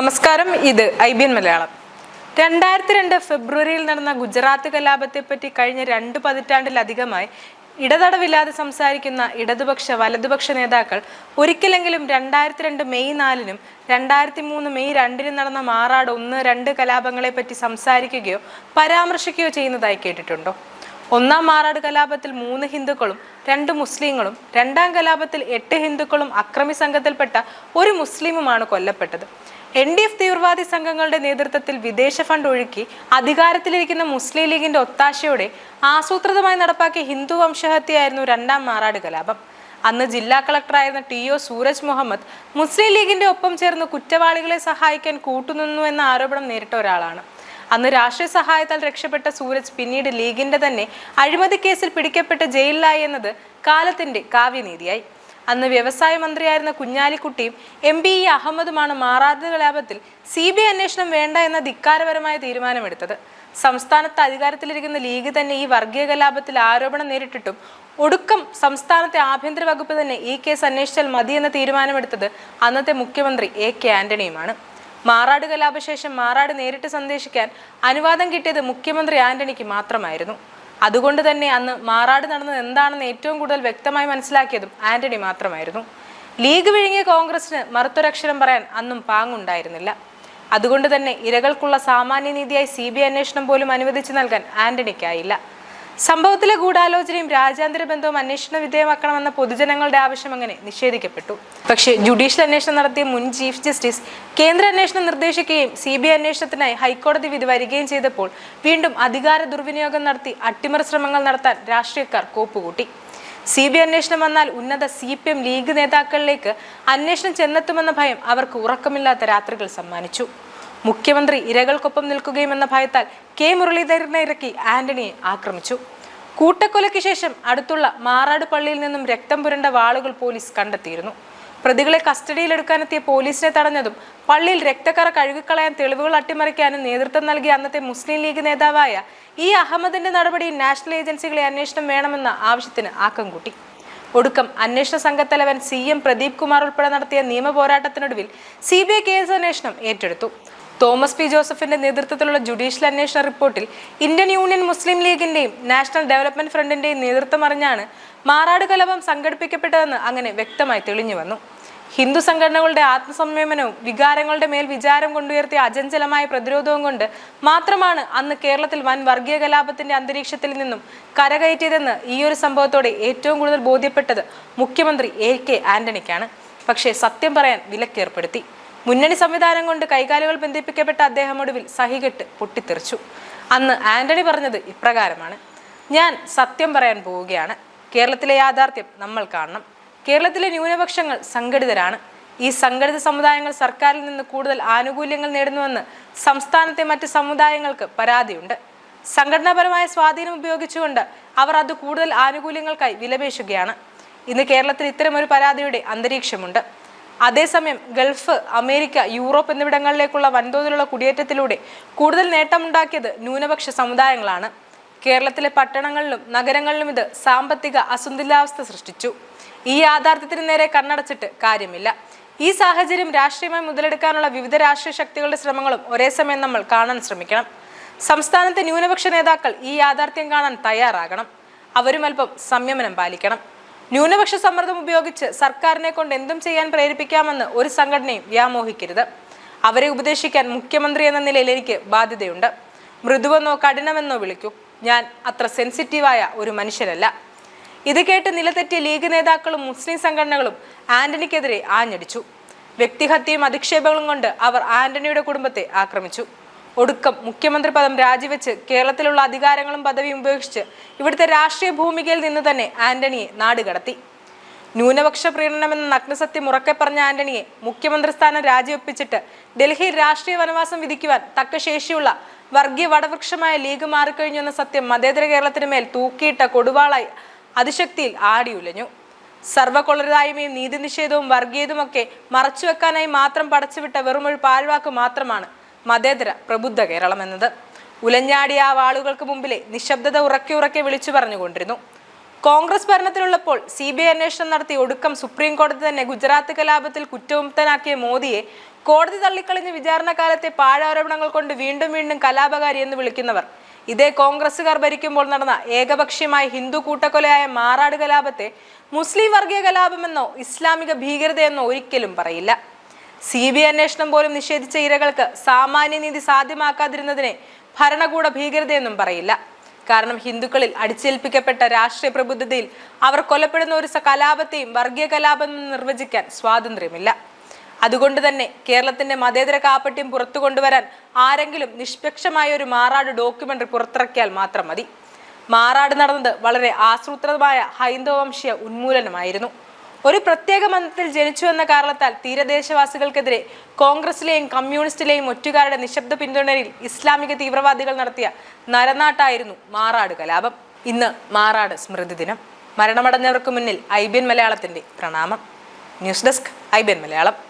നമസ്കാരം ഇത് I B N Malayalam. രണ്ടായിരത്തി രണ്ട് ഫെബ്രുവരിയിൽ നടന്ന ഗുജറാത്ത് കലാപത്തെപ്പറ്റി കഴിഞ്ഞ രണ്ട് പതിറ്റാണ്ടിലധികമായി ഇടതടവില്ലാതെ സംസാരിക്കുന്ന ഇടതുപക്ഷ വലതുപക്ഷ നേതാക്കൾ ഒരിക്കലെങ്കിലും രണ്ടായിരത്തി രണ്ട് മെയ് നാലിനും രണ്ടായിരത്തി മൂന്ന് മെയ് രണ്ടിനും നടന്ന മാറാട് ഒന്ന് രണ്ട് കലാപങ്ങളെ പറ്റി സംസാരിക്കുകയോ പരാമർശിക്കുകയോ ചെയ്യുന്നതായി കേട്ടിട്ടുണ്ടോ? ഒന്നാം മാറാട് കലാപത്തിൽ മൂന്ന് ഹിന്ദുക്കളും രണ്ട് മുസ്ലിങ്ങളും രണ്ടാം കലാപത്തിൽ എട്ട് ഹിന്ദുക്കളും അക്രമി സംഘത്തിൽപ്പെട്ട ഒരു മുസ്ലിമുമാണ് കൊല്ലപ്പെട്ടത്. എൻ ഡി എഫ് തീവ്രവാദി സംഘങ്ങളുടെ നേതൃത്വത്തിൽ വിദേശ ഫണ്ട് ഒഴുക്കി അധികാരത്തിലിരിക്കുന്ന മുസ്ലിം ലീഗിന്റെ ഒത്താശയോടെ ആസൂത്രിതമായി നടപ്പാക്കിയ ഹിന്ദു വംശഹത്യയായിരുന്നു രണ്ടാം മാറാട് കലാപം. അന്ന് ജില്ലാ കളക്ടറായിരുന്ന ടി ഒ സൂരജ് മുഹമ്മദ് മുസ്ലിം ലീഗിന്റെ ഒപ്പം ചേർന്ന് കുറ്റവാളികളെ സഹായിക്കാൻ കൂട്ടുനിന്നു എന്ന ആരോപണം നേരിട്ട ഒരാളാണ്. അന്ന് രാഷ്ട്രീയ സഹായത്താൽ രക്ഷപ്പെട്ട സൂരജ് പിന്നീട് ലീഗിന്റെ തന്നെ അഴിമതി കേസിൽ പിടിക്കപ്പെട്ട് ജയിലിലായി എന്നത് കാലത്തിന്റെ കാവ്യനീതിയായി. അന്ന് വ്യവസായ മന്ത്രിയായിരുന്ന കുഞ്ഞാലിക്കുട്ടിയും എം പി ഇ അഹമ്മദുമാണ് മാറാത്ത കലാപത്തിൽ സി ബി ഐ അന്വേഷണം വേണ്ട എന്ന ധിക്കാരപരമായ തീരുമാനമെടുത്തത്. സംസ്ഥാനത്ത് അധികാരത്തിലിരിക്കുന്ന ലീഗ് തന്നെ ഈ വർഗീയ കലാപത്തിൽ ആരോപണം നേരിട്ടിട്ടും ഒടുക്കം സംസ്ഥാനത്തെ ആഭ്യന്തര വകുപ്പ് തന്നെ ഈ കേസ് അന്വേഷിച്ചാൽ മതിയെന്ന തീരുമാനമെടുത്തത് അന്നത്തെ മുഖ്യമന്ത്രി എ കെ ആന്റണിയുമാണ്. മാറാട് കലാപശേഷം മാറാട് നേരിട്ട് സന്ദേശിക്കാൻ അനുവാദം കിട്ടിയത് മുഖ്യമന്ത്രി ആന്റണിക്ക് മാത്രമായിരുന്നു. അതുകൊണ്ട് തന്നെ അന്ന് മാറാട് നടന്നത് എന്താണെന്ന് ഏറ്റവും കൂടുതൽ വ്യക്തമായി മനസ്സിലാക്കിയതും ആന്റണി മാത്രമായിരുന്നു. ലീഗ് വിഴുങ്ങിയ കോൺഗ്രസിന് മറുത്തൊരക്ഷരം പറയാൻ അന്നും പാങ്ങുണ്ടായിരുന്നില്ല. അതുകൊണ്ട് തന്നെ ഇരകൾക്കുള്ള സാമാന്യ നീതിയായി സി ബി അന്വേഷണം പോലും അനുവദിച്ചു നൽകാൻ ആന്റണിക്കായില്ല. സംഭവത്തിലെ ഗൂഢാലോചനയും രാജ്യാന്തര ബന്ധവും അന്വേഷണ വിധേയമാക്കണമെന്ന പൊതുജനങ്ങളുടെ ആവശ്യം അങ്ങനെ നിഷേധിക്കപ്പെട്ടു. പക്ഷേ ജുഡീഷ്യൽ അന്വേഷണം നടത്തിയ മുൻ ചീഫ് ജസ്റ്റിസ് കേന്ദ്ര അന്വേഷണം നിർദ്ദേശിക്കുകയും സി ബി ഐ അന്വേഷണത്തിനായി ഹൈക്കോടതി വിധി വരികയും ചെയ്തപ്പോൾ വീണ്ടും അധികാര ദുർവിനിയോഗം നടത്തി അട്ടിമറി ശ്രമങ്ങൾ നടത്താൻ രാഷ്ട്രീയക്കാർ കോപ്പുകൂട്ടി. സി ബി അന്വേഷണം വന്നാൽ ഉന്നത സി പി എം ലീഗ് നേതാക്കളിലേക്ക് അന്വേഷണം ചെന്നെത്തുമെന്ന ഭയം അവർക്ക് ഉറക്കമില്ലാത്ത രാത്രികൾ സമ്മാനിച്ചു. മുഖ്യമന്ത്രി ഇരകൾക്കൊപ്പം നിൽക്കുകയുമെന്ന ഭയത്താൽ കെ മുരളീധരനെ ഇറക്കി ആന്റണിയെ ആക്രമിച്ചു. കൂട്ടക്കൊലയ്ക്ക് ശേഷം അടുത്തുള്ള മാറാട് പള്ളിയിൽ നിന്നും രക്തം പുരണ്ട വാളുകൾ പോലീസ് കണ്ടെത്തിയിരുന്നു. പ്രതികളെ കസ്റ്റഡിയിലെടുക്കാനെത്തിയ പോലീസിനെ തടഞ്ഞതും പള്ളിയിൽ രക്തക്കറ കഴുകിക്കളയാൻ തെളിവുകൾ അട്ടിമറിക്കാനും നേതൃത്വം നൽകിയ അന്നത്തെ മുസ്ലിം ലീഗ് നേതാവായ ഇ അഹമ്മദിന്റെ നടപടി നാഷണൽ ഏജൻസികളെ അന്വേഷണം വേണമെന്ന ആവശ്യത്തിന് ആക്കം കൂട്ടി. ഒടുക്കം അന്വേഷണ സംഘത്തലവൻ സി എം പ്രദീപ് കുമാർ ഉൾപ്പെടെ നടത്തിയ നിയമ പോരാട്ടത്തിനൊടുവിൽ സി ബി ഐ കേസ് അന്വേഷണം ഏറ്റെടുത്തു. തോമസ് പി ജോസഫിന്റെ നേതൃത്വത്തിലുള്ള ജുഡീഷ്യൽ അന്വേഷണ റിപ്പോർട്ടിൽ ഇന്ത്യൻ യൂണിയൻ മുസ്ലിം ലീഗിന്റെയും നാഷണൽ ഡെവലപ്മെന്റ് ഫ്രണ്ടിന്റെയും നേതൃത്വം അറിഞ്ഞാണ് മാറാട് കലാപം സംഘടിപ്പിക്കപ്പെട്ടതെന്ന് അങ്ങനെ വ്യക്തമായി തെളിഞ്ഞു വന്നു. ഹിന്ദു സംഘടനകളുടെ ആത്മസംയമനവും വികാരങ്ങളുടെ മേൽ വിചാരം കൊണ്ടുയർത്തിയ അചഞ്ചലമായ പ്രതിരോധവും കൊണ്ട് മാത്രമാണ് അന്ന് കേരളത്തിൽ വൻ വർഗീയ കലാപത്തിന്റെ അന്തരീക്ഷത്തിൽ നിന്നും കരകയറ്റിയതെന്ന് ഈ ഒരു സംഭവത്തോടെ ഏറ്റവും കൂടുതൽ ബോധ്യപ്പെട്ടത് മുഖ്യമന്ത്രി എ കെ ആന്റണിക്കാണ്. പക്ഷേ സത്യം പറയാൻ വിലക്കേർപ്പെടുത്തി. മുന്നണി സംവിധാനം കൊണ്ട് കൈകാലുകൾ ബന്ധിപ്പിക്കപ്പെട്ട അദ്ദേഹം ഒടുവിൽ സഹികെട്ട് പൊട്ടിത്തെറിച്ചു. അന്ന് ആന്റണി പറഞ്ഞത് ഇപ്രകാരമാണ്. ഞാൻ സത്യം പറയാൻ പോവുകയാണ്. കേരളത്തിലെ യാഥാർത്ഥ്യം നമ്മൾ കാണണം. കേരളത്തിലെ ന്യൂനപക്ഷങ്ങൾ സംഘടിതരാണ്. ഈ സംഘടിത സമുദായങ്ങൾ സർക്കാരിൽ നിന്ന് കൂടുതൽ ആനുകൂല്യങ്ങൾ നേടുന്നുവെന്ന് സംസ്ഥാനത്തെ മറ്റ് സമുദായങ്ങൾക്ക് പരാതിയുണ്ട്. സംഘടനാപരമായ സ്വാധീനം ഉപയോഗിച്ചുകൊണ്ട് അവർ അത് കൂടുതൽ ആനുകൂല്യങ്ങൾക്കായി വിലപേശുകയാണ്. ഇന്ന് കേരളത്തിൽ ഇത്തരമൊരു പരാതിയുടെ അന്തരീക്ഷമുണ്ട്. അതേസമയം ഗൾഫ് അമേരിക്ക യൂറോപ്പ് എന്നിവിടങ്ങളിലേക്കുള്ള വൻതോതിലുള്ള കുടിയേറ്റത്തിലൂടെ കൂടുതൽ നേട്ടമുണ്ടാക്കിയത് ന്യൂനപക്ഷ സമുദായങ്ങളാണ്. കേരളത്തിലെ പട്ടണങ്ങളിലും നഗരങ്ങളിലും ഇത് സാമ്പത്തിക അസന്തുലിതാവസ്ഥ സൃഷ്ടിച്ചു. ഈ യാഥാർത്ഥ്യത്തിന് നേരെ കണ്ണടച്ചിട്ട് കാര്യമില്ല. ഈ സാഹചര്യം രാഷ്ട്രീയമായി മുതലെടുക്കാനുള്ള വിവിധ രാഷ്ട്രീയ ശക്തികളുടെ ശ്രമങ്ങളും ഒരേ സമയം നമ്മൾ കാണാൻ ശ്രമിക്കണം. സംസ്ഥാനത്തെ ന്യൂനപക്ഷ നേതാക്കൾ ഈ യാഥാർത്ഥ്യം കാണാൻ തയ്യാറാകണം. അവരും അല്പം സംയമനം പാലിക്കണം. ന്യൂനപക്ഷ സമ്മർദ്ദം ഉപയോഗിച്ച് സർക്കാരിനെ കൊണ്ട് എന്തും ചെയ്യാൻ പ്രേരിപ്പിക്കാമെന്ന് ഒരു സംഘടനയും വ്യാമോഹിക്കരുത്. അവരെ ഉപദേശിക്കാൻ മുഖ്യമന്ത്രി എന്ന നിലയിൽ എനിക്ക് ബാധ്യതയുണ്ട്. മൃദുവെന്നോ കഠിനമെന്നോ വിളിക്കൂ. ഞാൻ അത്ര സെൻസിറ്റീവായ ഒരു മനുഷ്യനല്ല ഇത് കേട്ട് നിലതെറ്റിയ ലീഗ് നേതാക്കളും മുസ്ലിം സംഘടനകളും ആന്റണിക്കെതിരെ ആഞ്ഞടിച്ചു. വ്യക്തിഹത്യയും അധിക്ഷേപങ്ങളും കൊണ്ട് അവർ ആന്റണിയുടെ കുടുംബത്തെ ആക്രമിച്ചു. ഒടുക്കം. മുഖ്യമന്ത്രി പദം രാജിവെച്ച് കേരളത്തിലുള്ള അധികാരങ്ങളും പദവിയും ഉപേക്ഷിച്ച് ഇവിടുത്തെ രാഷ്ട്രീയ ഭൂമികയിൽ നിന്ന് തന്നെ ആന്റണിയെ നാടുകടത്തി ന്യൂനപക്ഷ പ്രീണനമെന്ന നഗ്നസത്യം ഉറക്കെ പറഞ്ഞ ആന്റണിയെ മുഖ്യമന്ത്രി സ്ഥാനം രാജിവെപ്പിച്ചിട്ട് ഡൽഹിയിൽ രാഷ്ട്രീയ വനവാസം വിധിക്കുവാൻ തക്ക ശേഷിയുള്ള വർഗീയ വടവൃക്ഷമായ ലീഗ് മാറിക്കഴിഞ്ഞു എന്ന സത്യം മതേതര കേരളത്തിന് മേൽ തൂക്കിയിട്ട കൊടുവാളായി അതിശക്തിയിൽ ആടിയുലഞ്ഞു സർവകൊളരായ്മയും നീതിനിഷേധവും വർഗീയതുമൊക്കെ മറച്ചുവെക്കാനായി മാത്രം പടച്ചുവിട്ട വെറുമൊരു പാഴ്വാക്ക് മാത്രമാണ് മതേതര പ്രബുദ്ധ കേരളം എന്നത്. ഉലഞ്ഞാടിയ ആ വാളുകൾക്ക് മുമ്പിലെ നിശബ്ദത ഉറക്കെ ഉറക്കെ വിളിച്ചു പറഞ്ഞുകൊണ്ടിരുന്നു. കോൺഗ്രസ് ഭരണത്തിലുള്ളപ്പോൾ സി ബി ഐ അന്വേഷണം നടത്തി ഒടുക്കം സുപ്രീം കോടതി തന്നെ ഗുജറാത്ത് കലാപത്തിൽ കുറ്റമുക്തനാക്കിയ മോദിയെ കോടതി തള്ളിക്കളഞ്ഞ വിചാരണ കാലത്തെ പാഴാരോപണങ്ങൾ കൊണ്ട് വീണ്ടും വീണ്ടും കലാപകാരി എന്ന് വിളിക്കുന്നവർ. ഇതേ കോൺഗ്രസുകാർ ഭരിക്കുമ്പോൾ നടന്ന ഏകപക്ഷീയമായ ഹിന്ദു കൂട്ടക്കൊലയായ മാറാട് കലാപത്തെ മുസ്ലിം വർഗീയ കലാപമെന്നോ ഇസ്ലാമിക ഭീകരതയെന്നോ ഒരിക്കലും പറയില്ല. സി ബി അന്വേഷണം പോലും നിഷേധിച്ച ഇരകൾക്ക് സാമാന്യനീതി സാധ്യമാക്കാതിരുന്നതിനെ ഭരണകൂട ഭീകരതയെന്നും പറയില്ല. കാരണം ഹിന്ദുക്കളിൽ അടിച്ചേൽപ്പിക്കപ്പെട്ട രാഷ്ട്രീയ പ്രബുദ്ധതയിൽ അവർ കൊലപ്പെടുന്ന ഒരു കലാപത്തെയും വർഗീയ കലാപം നിർവചിക്കാൻ സ്വാതന്ത്ര്യമില്ല. അതുകൊണ്ട് തന്നെ കേരളത്തിന്റെ മതേതര കാപ്പട്യം പുറത്തു കൊണ്ടുവരാൻ ആരെങ്കിലും നിഷ്പക്ഷമായ ഒരു മാറാട് ഡോക്യുമെന്ററി പുറത്തിറക്കിയാൽ മാത്രം മതി. മാറാട് നടന്നത് വളരെ ആസൂത്രിതമായ ഹൈന്ദവംശീയ ഉന്മൂലനമായിരുന്നു. ഒരു പ്രത്യേക മതത്തിൽ ജനിച്ചു എന്ന കാരണത്താൽ തീരദേശവാസികൾക്കെതിരെ കോൺഗ്രസിലെയും കമ്മ്യൂണിസ്റ്റിലെയും ഒറ്റുകാരുടെ നിശബ്ദ പിന്തുണയിൽ ഇസ്ലാമിക തീവ്രവാദികൾ നടത്തിയ നരനാട്ടായിരുന്നു മാറാട് കലാപം. ഇന്ന് മാറാട് സ്മൃതി ദിനം. മരണമടഞ്ഞവർക്ക് മുന്നിൽ ഐ ബി എൻ മലയാളത്തിന്റെ പ്രണാമം. News desk I B N Malayalam.